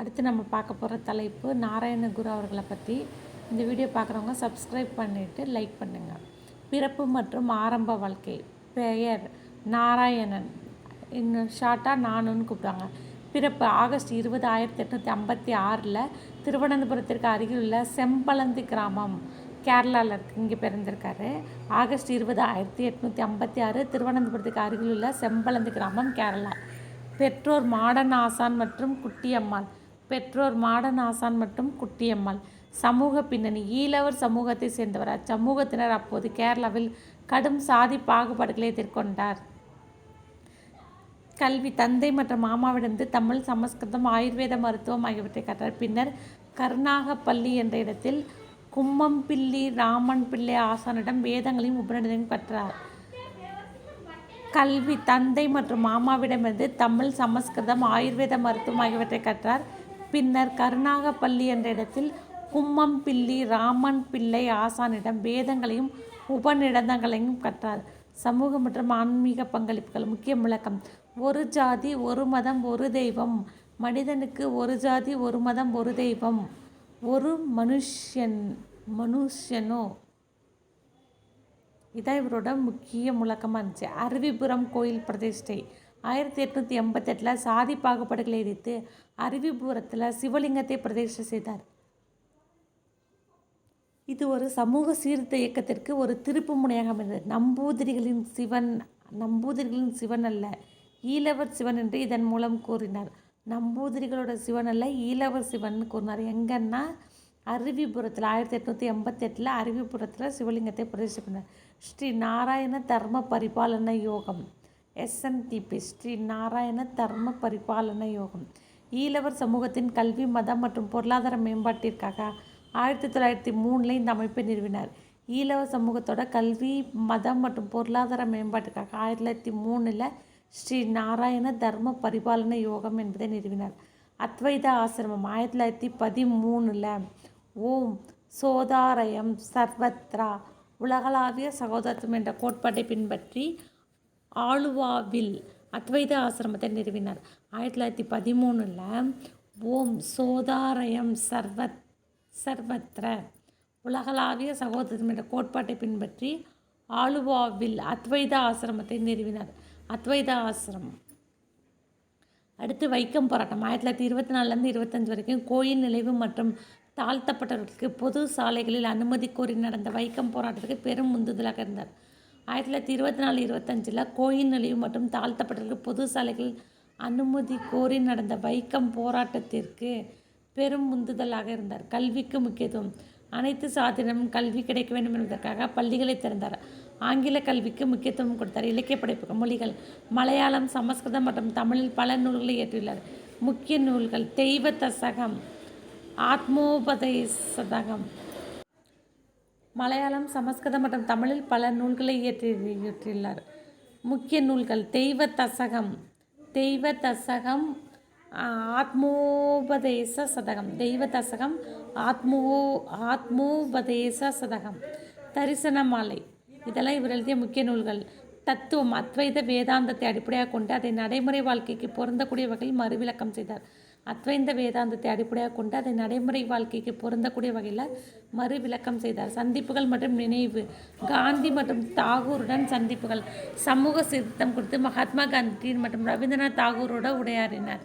அடுத்து நம்ம பார்க்க போகிற தலைப்பு நாராயணகுரு அவர்களை பற்றி இந்த வீடியோ பார்க்குறவங்க சப்ஸ்கிரைப் பண்ணிவிட்டு லைக் பண்ணுங்கள் பிறப்பு மற்றும் ஆரம்ப வாழ்க்கை. பெயர் நாராயணன். இன்னும் ஷார்ட்டாக நானுன்னு கூப்பிடுவாங்க. பிறப்பு ஆகஸ்ட் இருபது ஆயிரத்தி எட்நூற்றி ஐம்பத்தி ஆறில் திருவனந்தபுரத்திற்கு அருகில் உள்ள செம்பலந்து கிராமம் கேரளாவில் இருக்கு. இங்கே பிறந்திருக்காரு. ஆகஸ்ட் இருபது ஆயிரத்தி எட்நூற்றி ஐம்பத்தி ஆறு திருவனந்தபுரத்துக்கு அருகில் உள்ள செம்பலந்து கிராமம் கேரளா. பெற்றோர் மாடன் ஆசான் மற்றும் குட்டியம்மாள். பெற்றோர் மாடன் ஆசான் மற்றும் குட்டியம்மாள். சமூக பின்னணி ஈழவர் சமூகத்தை சேர்ந்தவர். அச்சமூகத்தினர் அப்போது கேரளாவில் கடும் சாதி பாகுபாடுகளை எதிர்கொண்டார். கல்வி தந்தை மற்றும் மாமாவிடந்து தமிழ் சமஸ்கிருதம் ஆயுர்வேத மருத்துவம் ஆகியவற்றை கற்றார். பின்னர் கருணாகப்பள்ளி என்ற இடத்தில் கும்மம்பிள்ளி ராமன் பிள்ளை ஆசானிடம் வேதங்களையும் உபநிடங்களையும் கற்றார். கல்வி தந்தை மற்றும் மாமாவிடமிருந்து தமிழ் சமஸ்கிருதம் ஆயுர்வேத மருத்துவம் ஆகியவற்றை கற்றார். பின்னர் கருணாகப்பள்ளி என்ற இடத்தில் கும்மம் பிள்ளி ராமன் பிள்ளை ஆசானிடம் வேதங்களையும் உபநிடதங்களையும் கற்றார். சமூக மற்றும் ஆன்மீக பங்களிப்புகள் முக்கிய முழக்கம். ஒரு ஜாதி ஒரு மதம் ஒரு தெய்வம். மனிதனுக்கு ஒரு ஜாதி ஒரு மதம் ஒரு தெய்வம். ஒரு மனுஷன் மனுஷனோ? இதான் இவரோட முக்கிய முழக்கமாக இருந்துச்சு. அருவிபுரம் கோயில் பிரதிஷ்டை. ஆயிரத்தி எட்நூற்றி எண்பத்தெட்டில் சாதி பாகுபாடுகளை எதிர்த்து அருவிபுரத்தில் சிவலிங்கத்தை பிரதிஷ்டை செய்தார். இது ஒரு சமூக சீர்திருத்த இயக்கத்திற்கு ஒரு திருப்பு முனையாக அமைந்தது நம்பூதிரிகளின் சிவன் நம்பூதிரிகளின் சிவன் அல்ல ஈழவர் சிவன் என்று இதன் மூலம் கூறினார். நம்பூதிரிகளோட சிவன் அல்ல ஈழவர் சிவன் கூறினார். எங்கன்னா அருவிபுரத்தில் ஆயிரத்தி எட்நூற்றி எண்பத்தெட்டில் அருவிபுரத்தில் சிவலிங்கத்தை பிரதிஷ்டை பண்ணார். ஸ்ரீ நாராயண தர்ம பரிபாலன யோகம். எஸ்என்டிபி ஸ்ரீ நாராயண தர்ம பரிபாலன யோகம். ஈழவர் சமூகத்தின் கல்வி மதம் மற்றும் பொருளாதார மேம்பாட்டிற்காக ஆயிரத்தி தொள்ளாயிரத்தி மூணில் இந்த அமைப்பை நிறுவினார். ஈழவ சமூகத்தோட கல்வி மதம் மற்றும் பொருளாதார மேம்பாட்டுக்காக ஆயிரத்தி தொள்ளாயிரத்தி மூணில் ஸ்ரீ நாராயண தர்ம பரிபாலன யோகம் என்பதை நிறுவினார். அத்வைத ஆசிரமம் ஆயிரத்தி தொள்ளாயிரத்தி பதிமூணில் ஓம் சோதாரயம் சர்வத்ரா உலகளாவிய சகோதரத்துவம் என்ற கோட்பாட்டை பின்பற்றி ஆலுவாவில் அத்வைத ஆசிரமத்தை நிறுவினார். ஆயிரத்தி தொள்ளாயிரத்தி பதிமூணில் ஓம் சோதாரயம் சர்வத் சர்வத்ர உலகளாவிய சகோதரம் என்ற கோட்பாட்டை பின்பற்றி ஆளுவாவில் அத்வைத ஆசிரமத்தை நிறுவினார். அத்வைத ஆசிரமம் அடுத்து வைக்கம் போராட்டம். ஆயிரத்தி தொள்ளாயிரத்தி இருபத்தி நாலுலேருந்து இருபத்தஞ்சு வரைக்கும் கோயில் நிலைவு மற்றும் தாழ்த்தப்பட்டவர்களுக்கு பொது சாலைகளில் அனுமதி கோரி நடந்த வைக்கம் போராட்டத்துக்கு பெரும் உந்துதலாக இருந்தார். ஆயிரத்தி தொள்ளாயிரத்தி இருபத்தி நாலு இருபத்தஞ்சில் கோயில் நிலையம் மற்றும் தாழ்த்தப்பட்டவர்களுக்கு பொது சாலைகள் அனுமதி கோரி நடந்த வைக்கம் போராட்டத்திற்கு பெரும் உந்துதலாக இருந்தார். கல்விக்கு முக்கியத்துவம். அனைத்து சாதியினரும் கல்வி கிடைக்க வேண்டும் என்பதற்காக பள்ளிகளை திறந்தார். ஆங்கில கல்விக்கு முக்கியத்துவம் கொடுத்தார். இலக்கிய படைப்புகள் மொழிகள் மலையாளம் சமஸ்கிருதம் மற்றும் தமிழில் பல நூல்களை இயற்றியுள்ளார். முக்கிய நூல்கள் தெய்வ தசகம் ஆத்மோபதேசதகம் மலையாளம் சமஸ்கிருதம் மற்றும் தமிழில் பல நூல்களை இயற்றி இயற்றியுள்ளார். முக்கிய நூல்கள் தெய்வ தசகம் தெய்வ தசகம் ஆத்மோபதேச சதகம். தெய்வ தசகம் ஆத்மோ ஆத்மோபதேச சதகம். தரிசன மாலை. இதெல்லாம் இவர் எழுதிய முக்கிய நூல்கள். தத்துவம் அத்வைத வேதாந்தத்தை அடிப்படையாக கொண்டு அதை நடைமுறை வாழ்க்கைக்கு பொருந்தக்கூடிய வகையில் மறுவிளக்கம் செய்தார். அத்வைந்த வேதாந்தத்தை அடிப்படையாக கொண்டு அதை நடைமுறை வாழ்க்கைக்கு பொருந்தக்கூடிய வகையில் மறு விளக்கம் செய்தார். சந்திப்புகள் மற்றும் நினைவு காந்தி மற்றும் தாகூருடன் சந்திப்புகள் சமூக சீர்திருத்தம் குறித்து மகாத்மா காந்தி மற்றும் ரவீந்திரநாத் தாகூரோட உடையாறினார்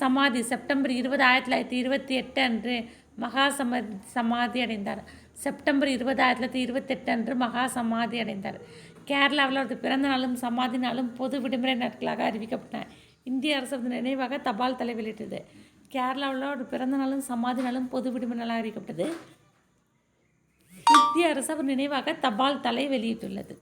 சமாதி செப்டம்பர் இருபது ஆயிரத்தி தொள்ளாயிரத்தி இருபத்தி எட்டு அன்று மகா சம சமாதி அடைந்தார். செப்டம்பர் இருபது ஆயிரத்தி தொள்ளாயிரத்தி இருபத்தெட்டு அன்று மகா சமாதி அடைந்தார். கேரளாவில் அவரது பிறந்த நாளும் சமாதி நாளும் பொது விடுமுறை நாட்களாக அறிவிக்கப்பட்டன. இந்திய அரசு நினைவாக தபால் தலை வெளியிட்டது. கேரளாவில் ஒரு பிறந்த நாளும் சமாதி நாளும் பொது விடுமுறை நாளாக அறிவிக்கப்பட்டது. இந்திய அரசு அவர் நினைவாக தபால் தலை வெளியிட்டுள்ளது.